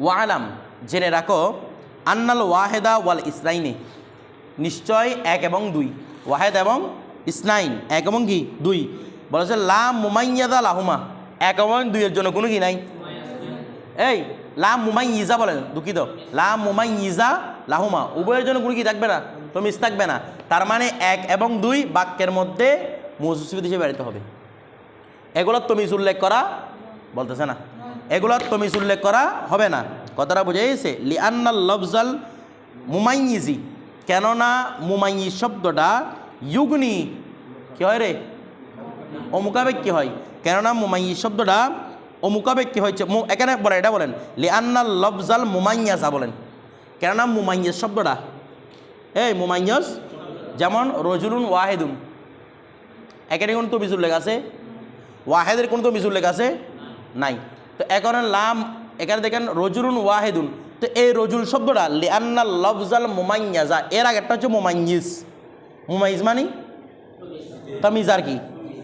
ওয়ালাম, জেনে রাখো, আন্নাল ওয়াহেদা ওয়াল ইসলাইনে নিশ্চয় এক এবং দুই। ওয়াহেদ এবং ইসনাইন, এক এবং কি? দুই। বলেছে লা মুমাইয়াদা লাহুমা, এক এবং দুইয়ের জন্য কোনো কি নাই? এই, লা মুমাই ইজা বলেন, দুঃখিত। লা মুমাই ইজা লাহুমা, উভয়ের জন্য কোনো কি থাকবে না? তো মিস থাকবে না। তার মানে এক এবং দুই বাক্যের মধ্যে মজুসিদ হিসেবে বেড়াতে হবে। এগুলোর তমিজ উল্লেখ করা বলতেছে না। এগুলোর তমিজ উল্লেখ করা হবে না। কথাটা বুঝে গেছে? লিআন্নাল লফজাল মুমাইজি কেননা মুমাইজি শব্দটা ইউগনি কি হয় রে? অমুকাবেগ কি হয়। কেননা মুমাইজি শব্দটা অমুকাবেগ কি হয়েছে এখানে বলেন এটা বলেন। লিআন্নাল লফজাল মুমাইয়াজা বলেন। কেননা মুমাইয়াজ শব্দটা, এই মুমাইয়াজ যেমন রজুলুন ওয়াহেদুন। এখানে কোন তমিজ উল্লেখ আছে? ওয়াহেদের কোন তমিজ উল্লেখ আছে? নাই। তো এখানে লাম, এখানে দেখেন রজুরুন ওয়াহেদুন। তো এই রজুল শব্দটা, লিআন্না লফজাল মুমাইয়াজা, এর আগেরটা হচ্ছে মুমাইজিস মুমাইজ মানে? তামিজ আর কি?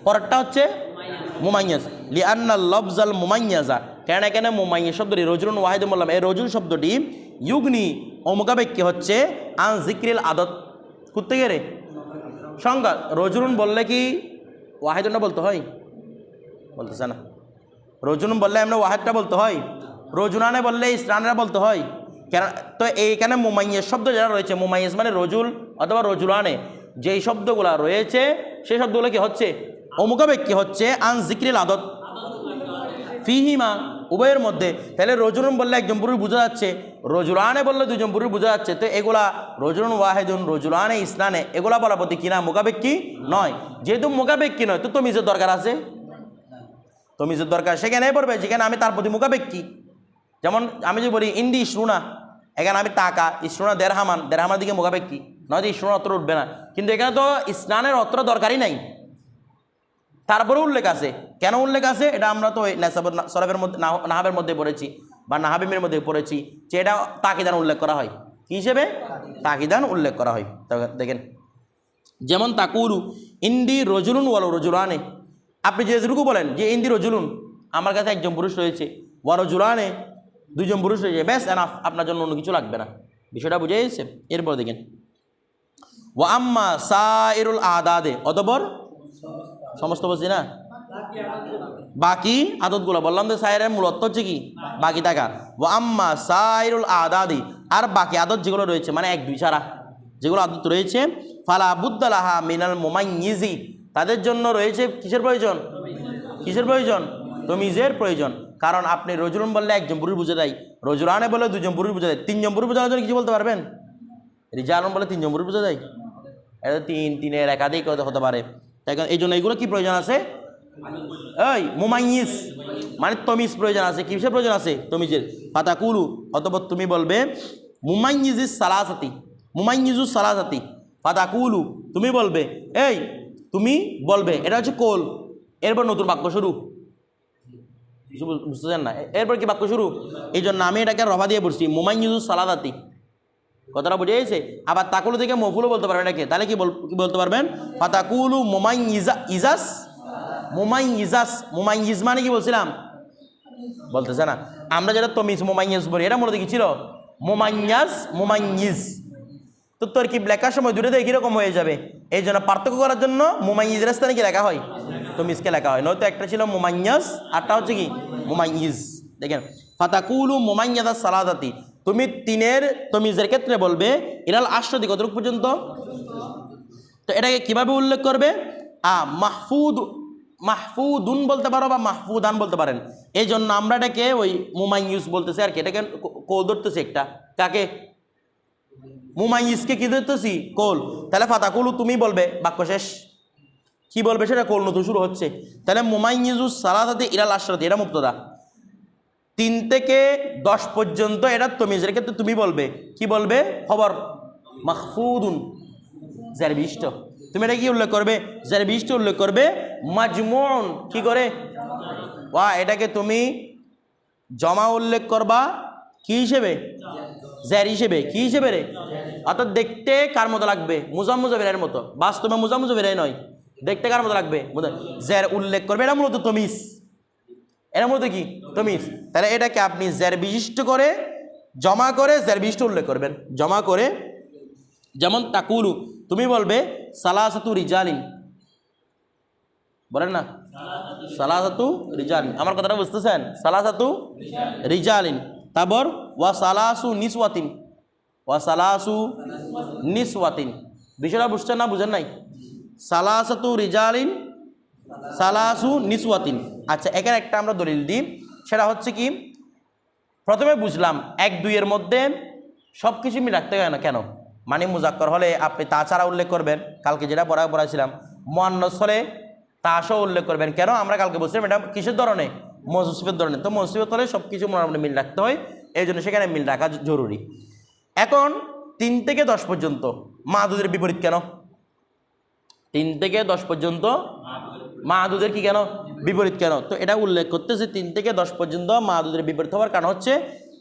পরেরটা হচ্ছে মুমাইয়াজ। লিআন্না লফজাল মুমাইয়াজা, কেন এখানে মুমাইয়া শব্দটি রজুরুন ওয়াহেদ বললাম। এই রজুল শব্দটি ইউগনি অমুকাবেক্কি হচ্ছে আন জিক্রিল আদত। করতে গেলে সংজ্ঞা, রজুলুন বললে কি ওয়াহেদটা বলতে হয়? বলতেছে না। রজুন বললে আমরা ওয়াহেদটা বলতে হয়। রজুনানে বললে ইসরানরা বলতে হয়। কেন তো এইখানে মুমাইয়ের শব্দ যারা রয়েছে, মুমাইয়েস মানে রজুল অথবা রজুলানে। যেই শব্দগুলো রয়েছে, সেই শব্দগুলো কি হচ্ছে? অমুকাবেগ কি হচ্ছে? আন জিক্রিল আদত। ফিহিমা, উভয়ের মধ্যে। তাহলে রজুলুন বললে একজন পুরুষ বোঝা যাচ্ছে। রজুলানে বললে দুজন পুরুষ বোঝা যাচ্ছে। তো এগুলা রজুলুন ওয়াহেদুন, রজুলানে ইসলানে এগুলা বলা প্রতি কিনা মোকাবেক কি নয়। যেহেতু মোকাবেক কি নয়, তো তমিজের দরকার আছে। তমিজের দরকার, সেখানে পড়বে, যেখানে আমি তার প্রতি কি যেমন আমি যদি বলি ইন্দি ইসরুনা এখানে আমি টাকা ইসরুনা দেড়হামান দেড়হামান দিকে কি নয়তো ইসরুনা অত্র উঠবে না। কিন্তু এখানে তো স্নানের অত্র দরকারই নাই। তারপরে উল্লেখ আছে। কেন উল্লেখ আছে? এটা আমরা তো নেসাবর সরফের মধ্যে নাহ- নাহাবের মধ্যে পড়েছি বা নাহাবিমের মধ্যে পড়েছি, যে এটা তাকিদান উল্লেখ করা হয়। কী হিসেবে? তাকিদান উল্লেখ করা হয়। দেখেন। যেমন তাকুরু ইন্দি রজুলুন ওয়াল রজুলানে আপনি যেটুকু বলেন যে ইন্দির রজুলুন, আমার কাছে একজন পুরুষ রয়েছে। ওয়া রজুলানে দুজন পুরুষ রয়েছে। ব্যাস, এনাফ, আপনার জন্য অন্য কিছু লাগবে না। বিষয়টা বুঝে গেছে এরপর দেখেন। ওয়া আম্মা সাইরুল আদাদে, অতপর সমস্ত বলছি না? বাকি আদতগুলো, বললাম তো সাইরের মূল অর্থ হচ্ছে কি? বাকি টাকা ও আম্মা সাইরুল আদাদি, আর বাকি আদত যেগুলো রয়েছে মানে এক, দুই ছাড়া যেগুলো আদত রয়েছে, ফালা বুদ্দালাহা মিনাল মোমাইজি তাদের জন্য রয়েছে কিসের প্রয়োজন? কিসের প্রয়োজন? তমিজের প্রয়োজন। কারণ আপনি রজুলন বললে একজন পুরুষ বুঝে দেয় রজুলানে বলে দুজন পুরুষ বুঝে দেয় তিনজন পুরুষ বোঝানোর জন্য কিছু বলতে পারবেন? রিজালন বলে তিনজন পুরুষ বুঝে দেয় এটা তিন, তিনের একাধিক হতে পারে। তাই এই জন্য এইগুলো কী প্রয়োজন আছে? এই, মোমাইস। মানে তমিজ প্রয়োজন আছে। কিসের প্রয়োজন আছে? তমিজের। ফাতাকুলু, অতপর তুমি বলবে মুমাইজিস সালাসাতি। মুমাইজিজু সালাসাতি। ফাতাকুলু, তুমি বলবে, এই তুমি বলবে, এটা হচ্ছে কোল। এরপর নতুন বাক্য শুরু। বুঝতেছেন না? এরপর কি বাক্য শুরু? এই জন্য আমি এটাকে রভা দিয়ে পড়ছি মুমাইজিজু সালাদাতি। কথাটা বুঝে গেছে? আবার তাকুলু থেকে মফুলও বলতে পারবেন এটাকে। তাহলে কি বল- কি বলতে পারবেন? ফাতাকুলু মোমাই ইজা ইজাস? মোমাই ইজাস মোমাই ইজ মানে কি বলছিলাম? বলতেছে না। আমরা যেটা তমিজ মোমাইয়াজ বলি, এটা মূলত কি ছিল? মোমাইয়াজ। মোমাইজ তো তোর কি লেখার সময় দূরে দেখি রকম হয়ে যাবে? এই জন্য পার্থক্য করার জন্য মোমাইজের স্থানে কি লেখা হয়। তমিজকে লেখা হয়। নয়তো একটা ছিল মোমাইয়াজ, আরটা হচ্ছে কি? মোমাইজ। দেখেন, ফাতাকুলু মোমাইয়াদা সালাদাতি। তুমি তিনের তমিজের ক্ষেত্রে বলবে ইরাল আশ্রদি কতটুকু পর্যন্ত? তো এটাকে কীভাবে উল্লেখ করবে? আ, মাহফুদ, মাহফুদুন বলতে পারো বা মাহফুদান বলতে পারেন। এই জন্য আমরা এটাকে ওই মুমাইয়ুস বলতেছি আর কি। এটাকে কো- ধরতেছি একটা। কাকে? মুমাইয়ুসকে কি ধরতেছি? কোল। তাহলে ফাতাকুলু তুমি বলবে, বাক্য শেষ। কি বলবে সেটা কোল নতুন শুরু হচ্ছে। তাহলে মুমাইয়ুস সালাদাতে ইরাল আশরাতি, এটা মুক্তদা তিন থেকে দশ পর্যন্ত এটা তুমি তমিজের ক্ষেত্রে তুমি বলবে। কি বলবে? খবর। মাহফুদুন যার বিষ্ট তুমি এটা কি উল্লেখ করবে? যার বিষ্ট উল্লেখ করবে মাজমুন কি করে? ওয়া, এটাকে তুমি জমা উল্লেখ করবা কি হিসেবে? জ্যার হিসেবে, কি হিসেবে রে? অর্থাৎ দেখতে কার মতো লাগবে? মুজাম মুজাফিরের মতো। বাস্তবে মুজাম মুজাফিরাই নয়। দেখতে কার মতো লাগবে? জ্যার উল্লেখ করবে। এটা মূলত তমিস এর মধ্যে কি? তমিজ। তাহলে এটাকে আপনি জের বিশিষ্ট করে, জমা করে, জের বিশিষ্ট উল্লেখ করবেন। জমা করে, যেমন তাকুলু। তুমি বলবে, সালাসাতু রিজালিন। বলেন না। সালাসাতু রিজালিন। আমার কথাটা বুঝতেছেন? সালাসাতু রিজালিন। তারপর ওয়া সালাসু নিসওয়াতিন। ওয়া সালাসু নিসওয়াতিন। বিষয়টা বুঝছেন না বুঝেন নাই? সালাসাতু রিজালিন, সালাসু নিসওয়াতিন। আচ্ছা এখানে একটা আমরা দলিল দিই। সেটা হচ্ছে কি? প্রথমে বুঝলাম এক দুইয়ের মধ্যে সব কিছু মিল রাখতে হয় না কেন? মানে মুজাক্কর হলে আপনি তাছাড়া উল্লেখ করবেন। কালকে যেটা পড়া পড়াছিলাম মোয়ান্নস হলে তাসও উল্লেখ করবেন। কেন? আমরা কালকে বলছিলাম এটা কিসের ধরনে? মজুসিফের ধরনের তো মজুসিফের হলে সব কিছু মোটামুটি মিল রাখতে হয়। এই জন্য সেখানে মিল রাখা জরুরি। এখন তিন থেকে দশ পর্যন্ত মাদুদের বিপরীত কেন? তিন থেকে দশ পর্যন্ত মাহাদুদের কি কেন? বিপরীত কেন? তো এটা উল্লেখ করতেছে, তিন থেকে দশ পর্যন্ত মাহাদুদের বিপরীত হওয়ার কারণ হচ্ছে,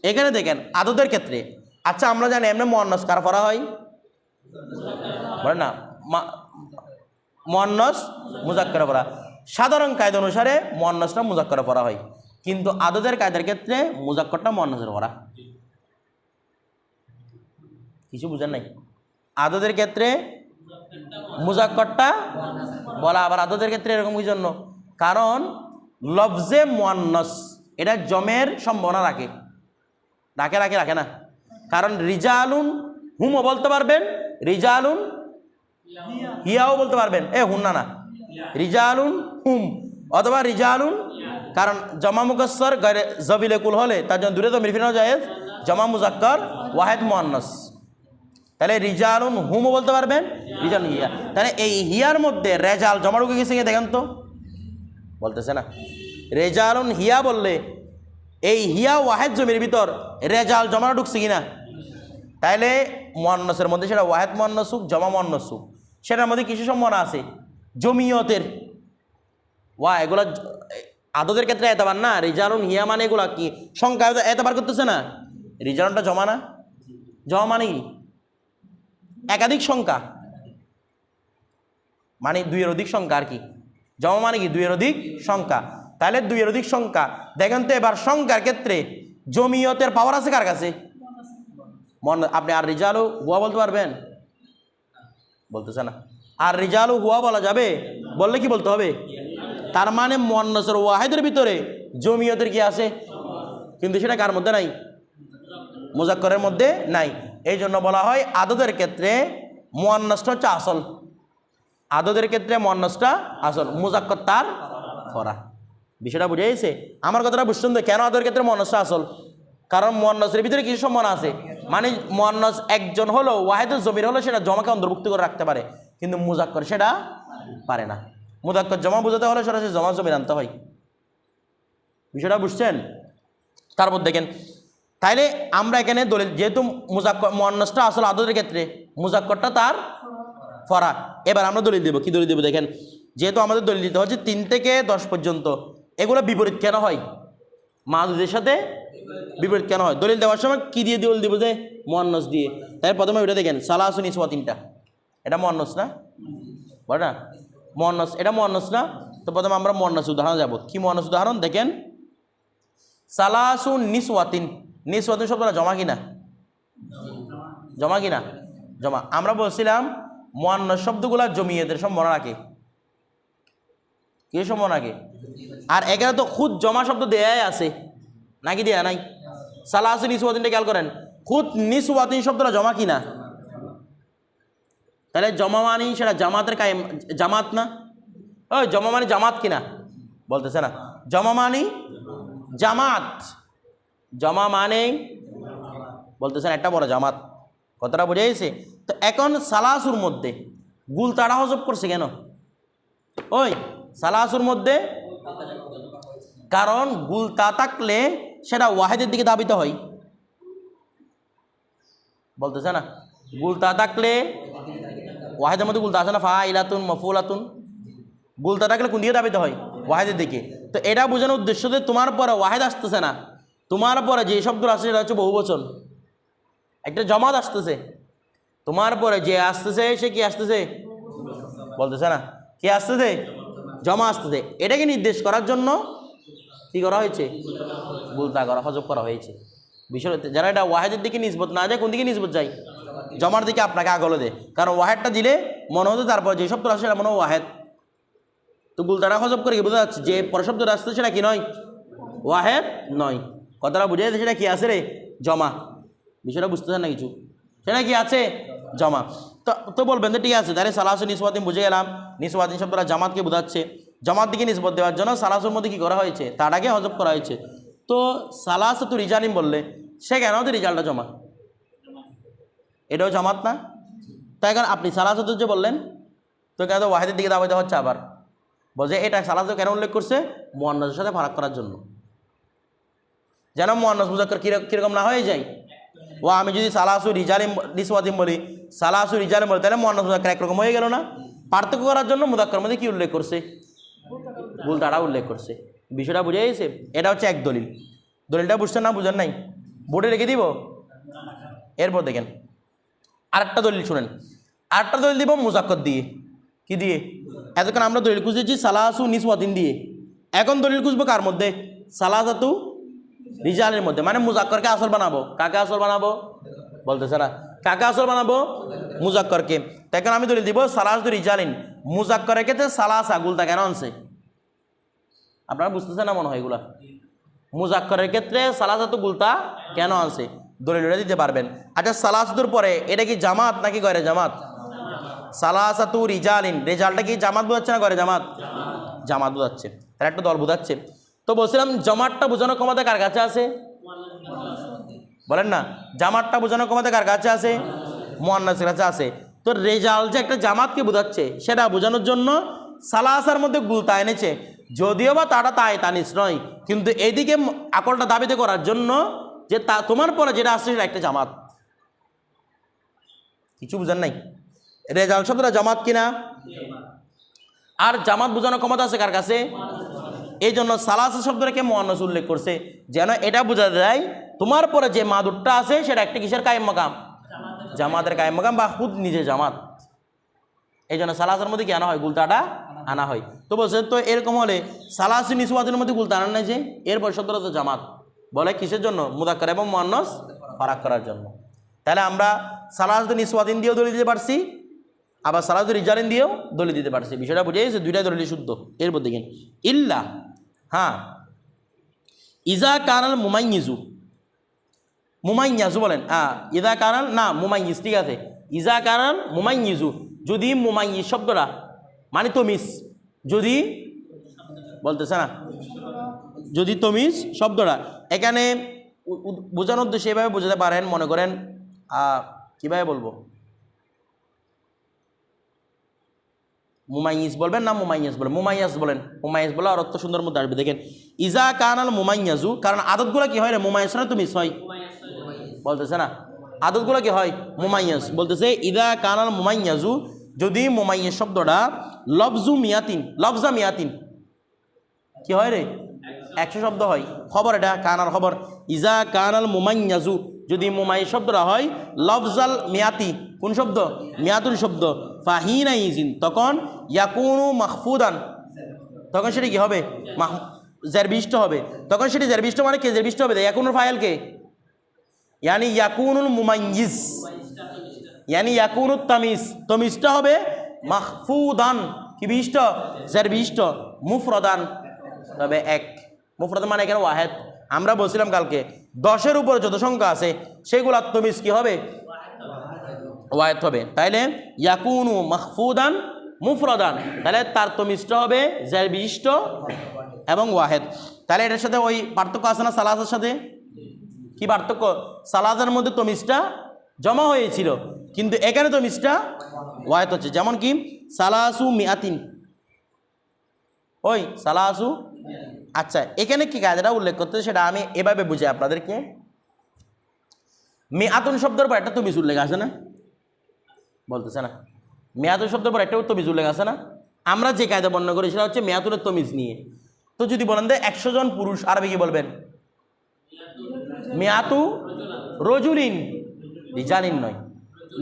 এখানে দেখেন, আদদের ক্ষেত্রে আচ্ছা আমরা জানি এমনি মহান্নস কার করা হয়? বলে না মহান্নস মুজাক্কর পড়া। সাধারণ কায়দা অনুসারে মহান্নসটা মুজাক্কর পড়া হয়। কিন্তু আদদের কায়দার ক্ষেত্রে মুজাক্করটা মহান্নসের করা কিছু বুঝেন নাই? আদদের ক্ষেত্রে মুজাক্করটা বলা আবার আদদের ক্ষেত্রে এরকম কি জন্য? কারণ লফজে মোয়ান্নস, এটা জমের সম্ভাবনা রাখে। রাখে রাখে রাখে না। কারণ রিজালুন হুমও বলতে পারবেন, রিজালুন হিয়াও বলতে পারবেন। এ হুন না না। রিজালুন হুম, অথবা রিজালুন কারণ জমা মুকসর গরে জবিলে কুল হলে, তার জন্য দূরে তো মিরফিনাও যায়। জমা মুজাক্কর ওয়াহেদ মোয়ান্নস। তাহলে রিজালুন হুমও বলতে পারবেন? রিজাল হিয়া। তাহলে এই হিয়ার মধ্যে রেজাল জমা ঢুকে গেছে দেখেন তো। বলতেছে না। রেজালুন হিয়া বললে, এই হিয়া ওয়াহেদ জমির ভিতর রেজাল জমা ঢুকছে কিনা? তাইলে মোয়ান্নসের মধ্যে সেটা ওয়াহেদ মোয়ান্নসুক জমা মোয়ান্নসুক সেটার মধ্যে কিছু সম্ভাবনা আছে। জমিয়তের। ওয়া, এগুলা আদতের ক্ষেত্রে এতবার না, রিজালুন হিয়া মানে এগুলা কি? সংখ্যা এতবার করতেছে না? রিজালনটা জমা না? জমা মানে কি? একাধিক সংখ্যা। মানে দুইয়ের অধিক সংখ্যা আর কি। জমা মানে কি? দুইয়ের অধিক সংখ্যা। তাহলে দুইয়ের অধিক সংখ্যা। দেখেন তো এবার সংখ্যার ক্ষেত্রে জমিয়তের পাওয়ার আছে কার কাছে? মন আপনি আর রিজালু হুয়া বলতে পারবেন? বলতেছে না। আর রিজালু হুয়া বলা যাবে? বললে কি বলতে হবে? তার মানে মন্নসর ওয়াহেদের ভিতরে জমিয়তের কি আছে? কিন্তু সেটা কার মধ্যে নাই? মুজাক্করের মধ্যে নাই। এই জন্য বলা হয় আদদের ক্ষেত্রে মোয়ান্নসটা হচ্ছে আসল। আদদের ক্ষেত্রে মোয়ান্নসটা আসল। মুজাক্কর তার ফরা বিষয়টা বুঝে গেছে? আমার কথাটা বুঝছেন তো? কেন আদদের ক্ষেত্রে মোয়ান্নসটা আসল? কারণ মোয়ান্নসের ভিতরে কিছু সম্মান আছে। মানে মোয়ান্নস একজন হলো, ওয়াহেদের জমির হলো, সেটা জমাকে অন্তর্ভুক্ত করে রাখতে পারে। কিন্তু মুজাক্কর সেটা পারে না। মুজাক্কর জমা বোঝাতে হলে সরাসরি জমা জমির আনতে হয়। বিষয়টা বুঝছেন? তারপর দেখেন, তাইলে আমরা এখানে দলিল, যেহেতু মুজাক্কর মোয়ান্নসটা আসলে আদতের ক্ষেত্রে মুজাক্করটা তার ফরা এবার আমরা দলিল দেবো, কি দলিল দেবো দেখেন, যেহেতু আমাদের দলিল দিতে হচ্ছে তিন থেকে দশ পর্যন্ত, এগুলো বিপরীত কেন হয়? মা মাদুদের সাথে বিপরীত কেন হয়? দলিল দেওয়ার সময় কী দিয়ে দলিল দিব যে মোয়ান্নস দিয়ে? তাই প্রথমে ওইটা দেখেন, সালাসুন ইসওয়া তিনটা। এটা মোয়ান্নস না? বলে না? মোয়ান্নস, এটা মোয়ান্নস না? তো প্রথমে আমরা মোয়ান্নস উদাহরণ যাব। কি মোয়ান্নস উদাহরণ? দেখেন। সালাসুন নিসওয়াতিন। নিসওয়াতিন শব্দটা জমা কিনা? জমা কিনা? জমা। আমরা বলছিলাম মোয়ান্ন শব্দগুলা জমিয়েদের সম্ভাবনা রাখে কি সম্ভাবনা রাখে আর এখানে তো খুদ জমা শব্দ দেয়াই আছে। নাকি দেয়া নাই? সালাসুন নিসওয়াতিনটা খেয়াল করেন। খুদ নিসওয়াতিন শব্দটা জমা কিনা? তাহলে জমা মানি সেটা জামাতের কায়ে জামাত না? ওই জমা মানি জামাত কিনা? বলতেছে না। জমা মানি জামাত। জমা মানে বলতেছেন একটা বড় জামাত। কথাটা বুঝে গেছে? তো এখন সালাসুর মধ্যে গুল তাড়া হজব করছে কেন? ওই সালাসুর মধ্যে কারণ গুল তা থাকলে সেটা ওয়াহেদের দিকে দাবিত হয়। বলতেছে না গুলতা থাকলে ওয়াহেদের মধ্যে গুলতা আছে না ফা ইলাতুন মফুলাতুন। গুলতা থাকলে কোন দিকে দাবিতে হয়? ওয়াহেদের দিকে। তো এটা বোঝানোর উদ্দেশ্য যে তোমার পরে ওয়াহেদ আসতেছে না। তোমার পরে যে শব্দগুলো আসছে সেটা হচ্ছে বহু বচন। একটা জমাত আসতেছে। তোমার পরে যে আসতেছে, সে কি আসতেছে? বলতেছে না। কি আসতেছে? জমা আসতেছে। এটাকে নির্দেশ করার জন্য কি করা হয়েছে? গুলতা করা হজব করা হয়েছে। বিষয় যারা এটা ওয়াহেদের দিকে নিসবত না যায়, কোন দিকে নিসবত যায়? জমার দিকে আপনাকে আগলে দেয় কারণ ওয়াহেদটা দিলে মনে হতো তারপর যে শব্দ আসে সেটা মনে হয় ওয়াহেদ। তো গুলতারা হজব করে কি বোঝা যাচ্ছে? যে পরে শব্দ আসছে সেটা কি নয়? ওয়াহেদ নয়। কথাটা বুঝে যাচ্ছে সেটা কি আছে রে? জমা। বিষয়টা বুঝতে বুঝতেছেন না কিছু? সেটা কি আছে? জমা। তো তো বলবেন তো ঠিক আছে, তাহলে সালাসু নিসবাদিন বুঝে গেলাম। নিসবাদিন শব্দটা জামাতকে বোঝাচ্ছে। জামাত দিকে নিসবত দেওয়ার জন্য সালাসুর মধ্যে কী করা হয়েছে? তাটাকে হজব করা হয়েছে। তো সালাস তো রিজালিম বললে, সে কেন তো রিজাল্টটা জমা? এটাও জামাত না? তাই এখন আপনি সালাসত যে বললেন, তো কেন ওয়াহেদের দিকে দাবাইতে হচ্ছে আবার? বলছে এটা সালাস কেন উল্লেখ করছে? মোয়ান্নাজের সাথে ফারাক করার জন্য। যেন মোয়ান্নাজ মুজাক্কর কীরকম না হয়ে যায়। ও আমি যদি সালাসু রিজালিম, নিসওয়াতিম বলি সালাসু রিজালিম বলি, তাহলে মোয়ান্নাজ মুজাক্কর একরকম হয়ে গেল না? পার্থক্য করার জন্য মুজাক্কর মধ্যে কী উল্লেখ করছে? ভুলটাটা উল্লেখ করছে। বিষয়টা বুঝে গেছে? এটা হচ্ছে এক দলিল। দলিলটা বুঝছেন না, বুঝেন নাই? বোর্ডে রেখে দিব? এরপর দেখেন। আরেকটা দলিল শুনেন। আরেকটা দলিল দিব মুজাক্কর দিয়ে। কি দিয়ে? এতক্ষণ আমরা দলিল খুঁজেছি সালাসু নিসওয়াতিন দিয়ে। এখন দলিল খুঁজবো কার মধ্যে? সালাসাতু রিজালের মধ্যে। মানে মুজাক্করকে আসল বানাবো। কাকে আসল বানাবো? বলতেছে না। কাকে আসল বানাবো? মুজাক্করকে। এখন আমি দলিল দিব সালাসু রিজালিন। মুজাক্করের ক্ষেত্রে সালাসা গুলতা কেন আনছে? আপনারা বুঝতেছেন না মনে হয় এগুলা? মুজাক্করের ক্ষেত্রে সালাসাতু গুলতা কেন আনছে? দলিলটা দিতে পারবেন। আচ্ছা সালাসাতুর পরে এটা কি জামাত নাকি গরে জামাত? সালাসাতু রিজালিন। রেজাল্টটা কি জামাত বোঝাচ্ছে না গরে জামাত? জামাত বোঝাচ্ছে। তার একটা দল বোঝাচ্ছে। তো বলছিলাম, জামাতটা বোঝানোর ক্ষমতা কার কাছে আছে? বলেন না, জামাতটা বোঝানোর ক্ষমতা কার কাছে আছে? মোয়ান্নাসের কাছে আছে। তো রেজাল্ট যে একটা জামাতকে বোঝাচ্ছে, সেটা বোঝানোর জন্য সালাসার মধ্যে গুলতা এনেছে। যদিও বা তারা তাই তানিস নয়। কিন্তু এদিকে আকলটা দাবিতে করার জন্য যে তা তোমার পরে যেটা আসছে সেটা একটা জামাত। কিছু বুঝেন নাই? রেজাল্ট শব্দটা জামাত কিনা? আর জামাত বোঝানোর ক্ষমতা আছে কার কাছে? এই জন্য সালাসা শব্দটাকে মহানস উল্লেখ করছে, যেন এটা বোঝা যায়, তোমার পরে যে মাদুরটা আছে সেটা একটা কিসের কায়েম মাকাম? জামাতের কায়েম মাকাম বা খুদ নিজে জামাত। এই জন্য সালাসের মধ্যে কি আনা হয়? গুলতাটা আনা হয়। তো বলছে, তো এরকম হলে সালাসি নিসুয়াদের মধ্যে গুলতা আনা নাই যে, এরপর শব্দটা তো জামাত। বলে কিসের জন্য? মুদাক্কর এবং মহানস ফারাক করার জন্য। তাহলে আমরা সালাসুদ্দিন নিসওয়াদিন দিয়েও দলিল দিতে পারছি, আবার সালাদুল রিজালিন দিয়েও দলিল দিতে পারছি। বিষয়টা বুঝে গেছে? দুইটাই দলিল শুদ্ধ। এরপর দেখেন ইল্লা হ্যাঁ ইজা কানাল মুমাইয়িজু, মুমাইয়াজু বলেন হ্যাঁ ইজা কানাল, না, মুমাইয়িজ, ঠিক আছে। ইজা কানাল মুমাইয়িজু, যদি মুমাইয়িজ শব্দটা মানে তো মিস, যদি বলতেছে না যদি তমিজ শব্দটা, এখানে বোঝানোর উদ্দেশ্যে এভাবে বোঝাতে পারেন, মনে করেন কীভাবে বলব? মুমাইয়াস বলবেন না মুমাইয়াস বলেন? মুমাইয়াস বলেন মুমাইয়াস বলে আর অর্থ সুন্দর মধ্যে আসবে, দেখেন, ইজা কানাল মুমাইয়াজু, কারণ আদতগুলো কি হয় রে? মুমাইয়াস না তুমি হয়। বলতেছে না? আদতগুলো কি হয়? মুমাইয়াস বলতেছে ইদা কানাল মুমাইয়াজু, যদি মুমাইয়াস শব্দটা লফজু মিয়াতিন লফজা মিয়াতিন, কি হয় রে? একশো শব্দ হয়। খবর এটা কানার খবর। ইজা কানাল মুমাইয়াজু, যদি মুমাই শব্দটা হয়, লফজাল মিয়াতি, কোন শব্দ? মিয়াতুন শব্দ। ফাহিনা ইজিন, তখন ইয়াকুনু মাহফুদান। তখন সেটা কি হবে? মাহ জেরবিষ্ট হবে। তখন সেটি জেরবিষ্ট মানে কে জেরবিষ্ট হবে? ইয়াকুনুর ফাইল কে? ইয়ানি ইয়াকুনুল মুমাইয়িজ। ইয়ানি ইয়াকুনুত তামিজ। তমিজটা হবে মাহফুদান। কি বিষ্ট জেরবিষ্ট মুফরদান। তবে এক। মুফরদান মানে এখানে ওয়াহেদ। আমরা বলছিলাম কালকে, দশের উপরে যত সংখ্যা আছে, সেগুলো তমিজ কি হবে? ওয়াহেদ হবে। তাইলে ইয়াকুনু মাহফুদান মুফরদান। তাহলে তার তমিজটা হবে জেরবিষ্ট এবং ওয়াহেদ। তাহলে এটার সাথে ওই পার্থক্য আছে না সালাসের সাথে? কি পার্থক্য? সালাদের মধ্যে তমিজটা জমা হয়েছিল, কিন্তু এখানে তমিজটা ওয়াহেদ হচ্ছে। যেমন কি? সালাসু মিয়াতিন ওই সালাসু আচ্ছা এখানে কি কাজটা উল্লেখ করতে সেটা আমি এভাবে বুঝাই আপনাদেরকে। মেয়াতুন শব্দের পর একটা তমিজ উল্লেখ আছে না? বলতেছে না। মেয়াতুন শব্দের পর একটা তমিজ উল্লেখ আছে না? আমরা যে কায়দা বর্ণনা করি, সেটা হচ্ছে মেয়াতুনের তমিজ নিয়ে। তো যদি বলেন যে একশো জন পুরুষ, আরবি কি বলবেন? মেয়াতু রজুলিন। রিজালিন নয়।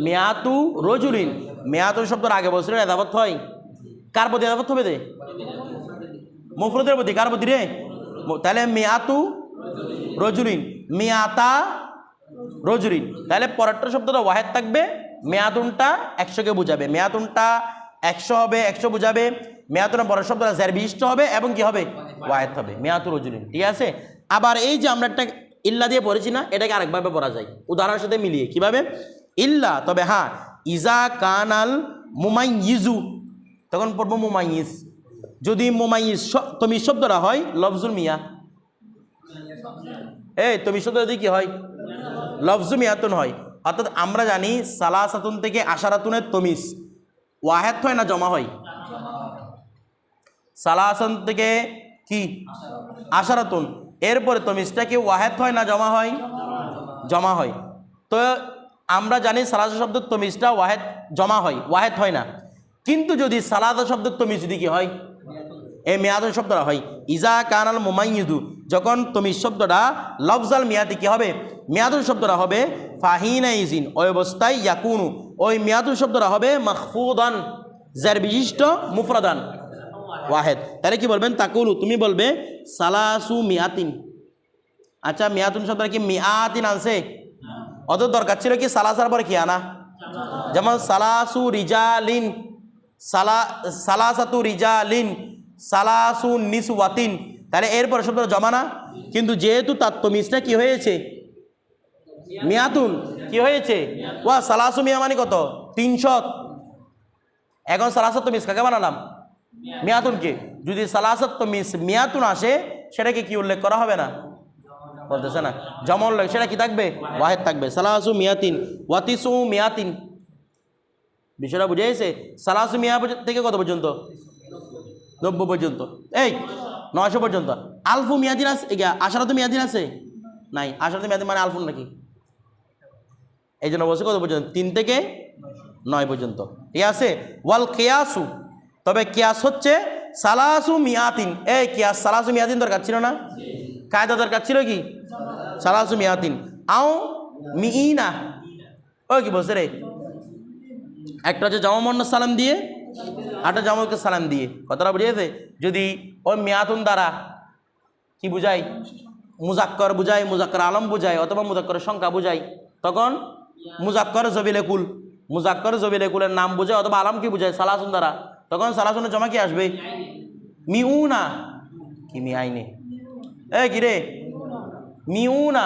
মেয়াতু রজুলিন। মেয়াতুর শব্দের আগে বলছিলেন এদাবত হয়। কার প্রতি এদাবত হবে দে মুফরদের প্রতি কার প্রতি রে? তাহলে মেয়াতু রজুলিন। মেয়াতা রজুলিন। তাহলে পরেরটা শব্দটা ওয়াহেদ থাকবে। মেয়াতুনটা একশোকে বুঝাবে। মেয়াতুনটা একশো হবে, একশো বুঝাবে। মেয়াতুনের পরের শব্দটা জের বিশিষ্ট হবে এবং কি হবে? ওয়াহেদ হবে। মেয়াতু রজুরিন ঠিক আছে? আবার এই যে আমরা একটা ইল্লা দিয়ে পড়েছি না, এটাকে আরেকভাবে পড়া যায়। উদাহরণের সাথে মিলিয়ে। কীভাবে? ইল্লা, তবে হ্যাঁ ইজা কানাল মুমাইয়িজু। তখন পড়ব মুমাইয়িজ। যদি মুমাইয়িজ শ- তুমি শব্দটা হয়, লফজুল মিয়া। এই, তুমি শব্দ যদি কি হয়? লফজু মিয়াতুন হয়। অর্থাৎ আমরা জানি সালাসাতুন থেকে আশারাতুনের তমিস ওয়াহেদ হয় না জমা হয়? সালাসান থেকে কি? আশারাতুন। এরপরে তমিসটা কি ওয়াহেদ হয় না জমা হয়? জমা হয়। তো আমরা জানি সালাসা শব্দের তমিজটা ওয়াহেদ, জমা হয়, ওয়াহেদ হয় না। কিন্তু যদি সালাদা শব্দের তমিজ যদি কি হয়? এই মেয়াদন শব্দটা হয়। ইজা কানাল মোমাইয়ুদু। যখন তুমি শব্দটা লফজাল মেয়াদি কি হবে? মেয়াদুন শব্দটা হবে ফাহিনা ইজিন, ওই অবস্থায় ইয়াকুনু। ওই মেয়াদুন শব্দটা হবে মাহফুদান যার বিশিষ্ট মুফরাদান। ওয়াহেদ। তাহলে কি বলবেন? তাকুলু, তুমি বলবে সালাসু মিয়াতিন। আচ্ছা মিয়াতুন শব্দটা কি মিয়াতিন আনছে? অত দরকার ছিল কি সালাসার পরে কি আনা? যেমন সালাসু রিজালিন, সালা সালাসাতু রিজালিন সালাসু নিসওয়াতিন। তাহলে এরপর শব্দটা জমা না কিন্তু যেহেতু তার তমিজটা কি হয়েছে? মিয়াতুন। কি হয়েছে? ওয়া, সালাসু মিয়া মানে কত? তিনশো এখন সালাসাত তমিজ কাকে বানালাম? মিয়াতুনকে। যদি সালাসাত তমিজ মিয়াতুন আসে, সেটাকে কি উল্লেখ করা হবে না? বলতেছে না। জমা উল্লেখ সেটা কি থাকবে? ওয়াহেদ থাকবে। সালাসু মিয়াতিন। ওয়াতিসু মিয়াতিন। বিষয়টা বুঝে গেছে? সালাসু মিয়া থেকে কত পর্যন্ত? নব্বই পর্যন্ত। এই, নয়শো পর্যন্ত। আলফু মিয়াদিন আছে আশারাত মেয়াদিন আছে? নাই, আশারাত মেয়াদিন মানে আলফুন নাকি? এই জন্য বলছে কত পর্যন্ত? তিন থেকে নয় পর্যন্ত। ঠিক আছে? ওয়াল কেয়াসু। তবে কেয়াস হচ্ছে সালাসু মিয়াতিন। এই কেয়াস সালাসু মিয়াতিন দরকার ছিল না? কায়দা দরকার ছিল কি? সালাসু মিয়াতিন। আও মিইনা। ও কি বলছে রে? একটা হচ্ছে জামা সালাম দিয়ে আরেকটা জামাকে সালাম দিয়ে। কথাটা বুঝিয়েছে যদি ওই মেয়াতুন দ্বারা কি বুঝাই মুজাক্কর বুঝাই মুজাক্কর আলম বুঝাই অথবা মুজাক্করের সংখ্যা বুঝাই তখন মুজাক্কর জবিলে কুল, মুজাক্কর জবিলে কুলের নাম বুঝায়, অথবা আলম কি বুঝায়? সালাসুন দ্বারা। তখন সালাসুনের জমা কি আসবে? মিউনা। কি মি আইনে এ কি রে? মিউনা।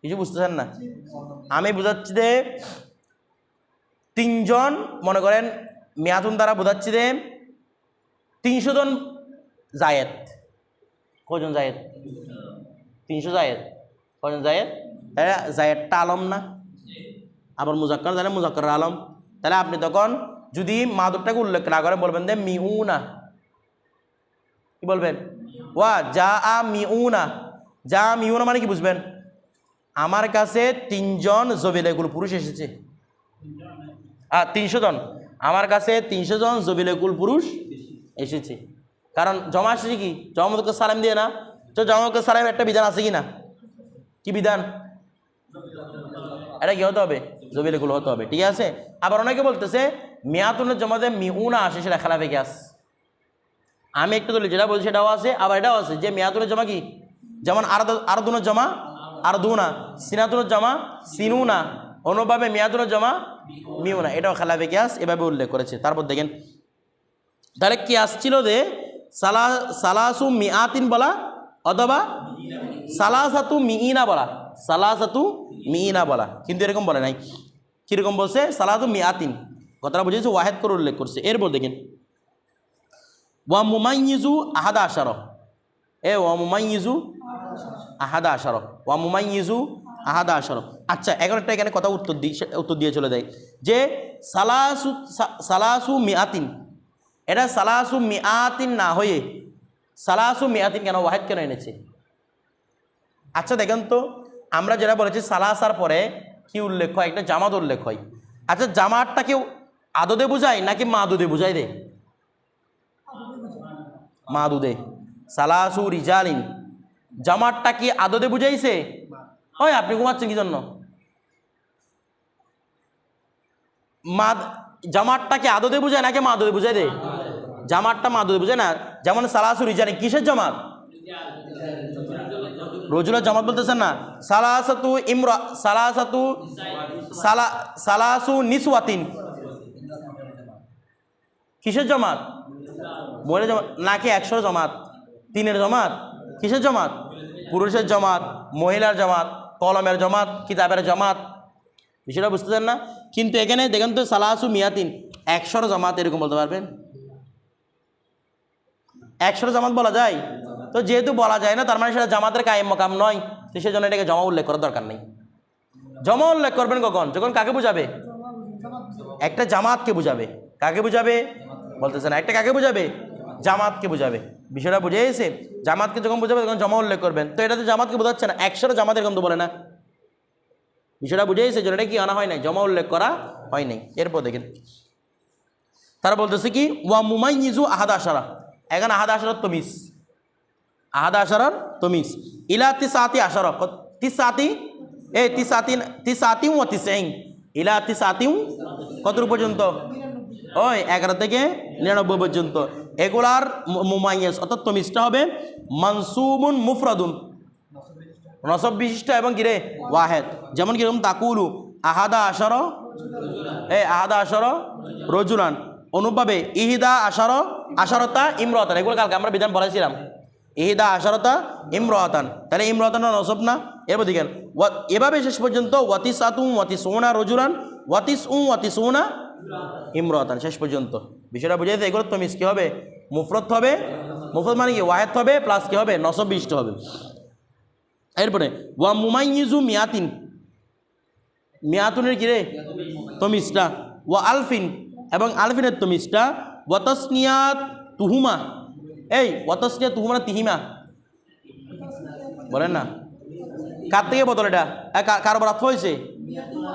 কিছু বুঝতেছেন না? আমি বুঝাচ্ছি যে তিনজন মনে করেন মেয়াতুন দ্বারা বোঝাচ্ছি যে তিনশো জন জায়েদ। কজন জায়েদ? তিনশো জায়েদ। কজন জায়েদ? তাহলে জায়েদটা আলম না? আবার মুজাক্কর, তাহলে মুজাক্কর আলম। তাহলে আপনি তখন যদি মাদুরটাকে উল্লেখ না করে বলবেন যে মিউনা। কি বলবেন? ওয়া যা আ মিউনা। যা মিউনা মানে কি বুঝবেন? আমার কাছে তিনজন জবিলেগুল পুরুষ এসেছে। আর তিনশো জন। আমার কাছে তিনশো জন জবিলেকুল পুরুষ এসেছে। কারণ জমা আসছে কি? জমামতকে সালাম দিয়ে না? তো জমামতকে সালাম একটা বিধান আছে কি না? কি বিধান? এটা কি হতে হবে? জবিলেকুল হতে হবে। ঠিক আছে? আবার অনেকে বলতেছে মেয়াতুনের জমাতে মিউনা আসে, সেটা খেলাফে গ্যাস আমি একটু দলি যেটা বলছি সেটাও আছে, আবার এটাও আছে যে মেয়াতুনের জমা কি? যেমন আরও আরদুনের জমা, আরদুনা। সিনাতুনের জমা, সিনুনা। অনুভাবে মেয়াতুনের জমা মিউনা এটাও খেলাফে গ্যাস এভাবে উল্লেখ করেছে। তারপর দেখেন, তাহলে কি আসছিল যে সালা, সালাসু মিয়াতিন বলা, অথবা সালাসাতু মিইনা বলা, সালাসাতু মিইনা বলা। কিন্তু এরকম বলে নাই। কীরকম বলছে? সালাতু মিয়াতিন কথাটা বুঝেছে? ওয়াহেদ করে উল্লেখ করছে। এরপর দেখেন, ওয়া মুমাইয়িজু আহাদা আশার। এ, ওয়া মুমাইয়িজু আহাদা আশার। ওয়া মুমাইয়িজু আহাদা আশার। আচ্ছা এখন একটা এখানে কথা উত্তর দিই উত্তর দিয়ে চলে দেয় যে সালাসু সালাসু মিয়াতিন এটা সালাসু মিয়াতিন না হয়ে সালাসু মিয়াতিন কেন ওয়াহেদ কেন এনেছে? আচ্ছা দেখেন তো আমরা যেটা বলেছি সালাসার পরে কি উল্লেখ হয়? একটা জামাত উল্লেখ হয়। আচ্ছা জামাতটা কেউ আদদে বুঝায় নাকি মাদুদে বুঝাই দে? মাদুদে। সালাসু রিজালিন। জামাতটা কি আদদে বুঝাইছে? ওই আপনি ঘুমাচ্ছেন কি জন্য মাদ জামাতটা কি আদদে বুঝায় নাকি মাদুদে বুঝাই দে? জামাতটা মাদুদে বুঝায় না। যেমন সালাসু রিজালিন কিসের জামাত? রজুলের জামাত বলতেছেন না। সালাসাতু ইমরা, সালাসাতু সালা, সালাসু নিসওয়াতিন। কিসের জমাত? মহিলা জমাত। নাকি একশোর জমাত? তিনের জমাত? কিসের জমাত? পুরুষের জমাত, মহিলার জমাত, কলমের জমাত, কিতাবের জমাত। বিষয়টা বুঝতেছেন না? কিন্তু এখানে দেখেন তো সালাসু মিয়াতিন, একশোর জামাত এরকম বলতে পারবেন? একশোর জামাত বলা যায়? তো যেহেতু বলা যায় না, তার মানে সেটা জামাতের কায়েম মকাম নয়, তো সেই জন্য এটাকে জমা উল্লেখ করার দরকার নেই। জমা উল্লেখ করবেন কখন? যখন কাকে বুঝাবে? একটা জামাতকে বুঝাবে। কাকে বুঝাবে? বলতেছে না, একটা কাকে বুঝাবে? জামাতকে বুঝাবে। বিষয়টা বুঝে এসে জামাতকে যখন বুঝাবে, তখন জমা উল্লেখ করবেন। তো এটা তো জামাতকে বোঝাচ্ছে না একশোটা জামাত এরকম তো বলে না। বিষয়টা বুঝে জন্য এটা কি আনা হয় নাই, জমা উল্লেখ করা হয় নাই। এরপর দেখেন। তারা বলতেছে কি, ওয়া মুমাই নিজু আহাদ আশারা। এখানে আহাদ আশারত তমিস আহাদ আশারার তমিস ইলা তিসাতি আশার। তিসাতি? এ তিসাতি তিসাতি ও তিসাইন। ইলা তিসাতি কত পর্যন্ত? ওই এগারো থেকে নিরানব্বই পর্যন্ত। এগুলার মুমাইয়েস অর্থাৎ তমিসটা হবে, মানসুবুন মুফরাদুন। নসব বিশিষ্ট এবং কিরে? ওয়াহেদ। যেমন কীরকম? তাকুলু। আহাদা আশার এ, আহাদা আশার রজুলান। অনুভাবে ইহিদা আশার আশারতা ইমরতান। এগুলো কালকে আমরা বিধান বলেছিলাম ইহিদা আশারতা ইমরতান। তাহলে ইমরতান নসব না? এরপর ওয়া- এভাবে শেষ পর্যন্ত ওয়াতিস আতুম ওয়াতিস সোনা রজুলান, ওয়াতিস উম ওয়াতিস সোনা ইমরতান শেষ পর্যন্ত। বিষয়টা বুঝে এগুলো মিস কী হবে? মুফরত হবে। মুফরত মানে কি? ওয়াহেদ হবে, প্লাস কী হবে? নসব বিশিষ্ট হবে। এরপরে, ওয়া মুমাইয়িজু মিয়াতিন। মিয়াতুনের কিরে? তমিসটা ওয়া আলফিন, এবং আলফিনের তমিসটা ওয়াতসনিয়াত তুহুমা এই ওয়াতসনিয়া তুহুমা না তিহিমা? বলেন না। কার থেকে বদল এটা? কার- বরাত হয়েছে?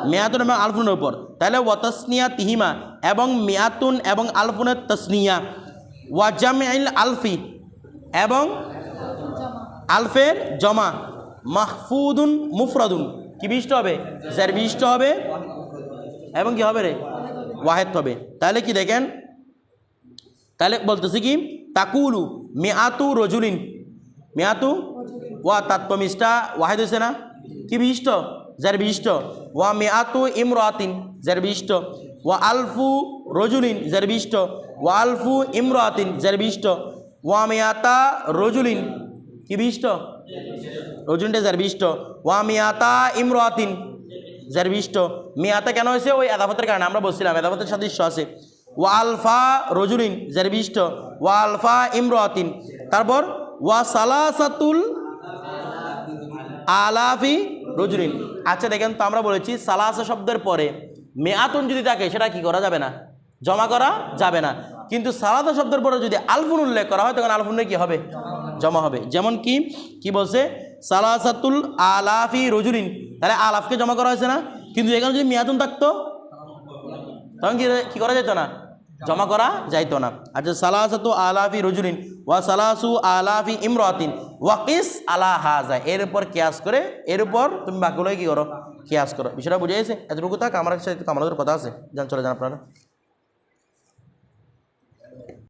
মেয়াতুন এবং আলফুনের উপর। তাহলে ওয়াতসনিয়া তিহিমা এবং মেয়াতুন এবং আলফুনের তসনিয়া। ওয়াজামিল আলফি এবং আলফের জমা। মাহফুদুন মুফরাদুন। কি বিশিষ্ট হবে? স্যার বিশিষ্ট হবে? এবং কি হবে রে? ওয়াহেদ হবে। তাহলে কি দেখেন? তাহলে বলতেছি কি? তাকুলু মেয়াতু রজুলিন। মেয়াতু ওয়া তাত্তমিসটা ওয়াহেদ হয়েছে না? কি বিশিষ্ট? যার বিশিষ্ট। ওয়া মেয়াতু ইমরাতিন। যার বিশিষ্ট। ওয়া আলফু রজুলিন। যার বিশিষ্ট। ওয়া আলফু ইমরাতিন। যার বিশিষ্ট। ওয়া মেয়াতা রজুলিন। কি বিশিষ্ট? রজুনটা যার বিশিষ্ট ওয়া মিয়াতা ইমরাতিন। যার বিশিষ্ট মিয়াতা কেন হয়েছে ওই এদাফতের কারণে, আমরা বলছিলাম এদাফতের সাদৃশ্য আছে। ওয়া আলফা রজুলিন যার বিশিষ্ট ওয়া আলফা ইমরাতিন। তারপর, ওয়া সালাসাতুল আলাফি রজুলিন। আচ্ছা দেখেন তো আমরা বলেছি, সালাসা শব্দের পরে মেয়াতুন যদি থাকে, সেটা কি করা যাবে না? জমা করা যাবে না। কিন্তু সালাদা শব্দের পরে যদি আলফুন উল্লেখ করা হয়, তখন আলফুনে কি হবে? জমা হবে। যেমন কি কি বলছে? সালাসাতুল আলাফি রজুলিন। তাহলে আলাফকে জমা করা হয়েছে না? কিন্তু এখানে যদি মেয়াতুন থাকতো, তখন কি কি করা যেত না? জমা করা যাইত না। আচ্ছা সালাসাতু আলাফি রজুলিন, ওয়া সালাসু আলাফি ইমরাতিন, ওয়াকিস আলা হাজা, এর উপর কেয়াস করে, এর উপর তুমি বাকিগুলোকে কি করো? কেয়াস করো। বিষয়টা বুঝে গেছে? এতটুকু থাক, আমার সাথে আমাদের কথা আছে। যান, চলে যান আপনারা।